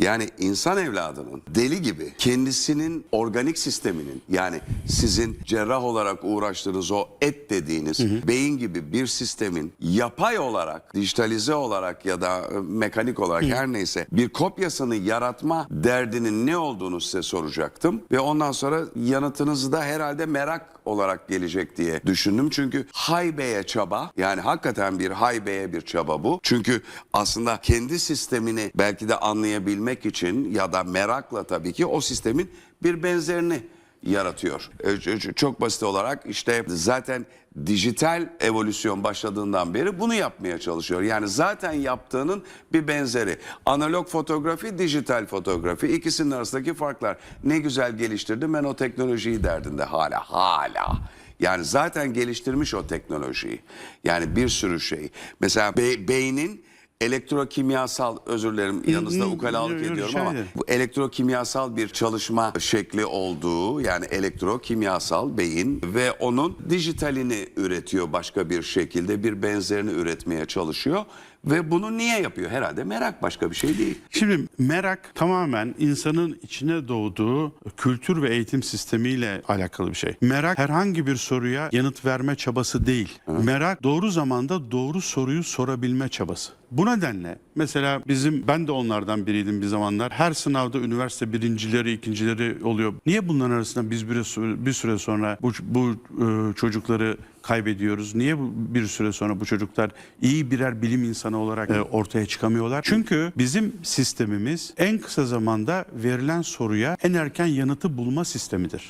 Yani insan evladının deli gibi kendisinin organik sisteminin yani sizin cerrah olarak uğraştığınız o et dediğiniz beyin gibi bir sistemin yapay olarak, dijitalize olarak ya da e, mekanik olarak her neyse bir kopyasını yaratma derdinin ne olduğunu size soracaktım. Ve ondan sonra yanıtınız da herhalde merak olarak gelecek diye düşündüm. Çünkü haybeye çaba yani hakikaten bir haybeye bir çaba bu. Çünkü aslında kendi sistemini belki de anlayabilmek için ya da merakla tabii ki o sistemin bir benzerini yaratıyor. Çok basit olarak işte zaten dijital evolüsyon başladığından beri bunu yapmaya çalışıyor. Yani zaten yaptığının bir benzeri. Analog fotoğrafi, dijital fotoğrafi ikisinin arasındaki farklar. Ne güzel geliştirdim ben o teknolojiyi derdinde hala hala. Yani zaten geliştirmiş o teknolojiyi. Yani bir sürü şey. Mesela be- beynin elektrokimyasal özür dilerim yanınızda ukalalık ediyorum ama bu elektrokimyasal bir çalışma şekli olduğu yani elektrokimyasal beyin ve onun dijitalini üretiyor başka bir şekilde bir benzerini üretmeye çalışıyor ve bunu niye yapıyor? Herhalde merak başka bir şey değil. Şimdi merak tamamen insanın içine doğduğu kültür ve eğitim sistemiyle alakalı bir şey. Merak herhangi bir soruya yanıt verme çabası değil. Merak doğru zamanda doğru soruyu sorabilme çabası. Bu nedenle mesela bizim ben de onlardan biriydim bir zamanlar. Her sınavda üniversite birincileri, ikincileri oluyor. Niye bunların arasında biz bir, bir süre sonra bu, bu e, çocukları kaybediyoruz? Niye bir süre sonra bu çocuklar iyi birer bilim insanı olarak e, ortaya çıkamıyorlar? Çünkü bizim sistemimiz en kısa zamanda verilen soruya en erken yanıtı bulma sistemidir.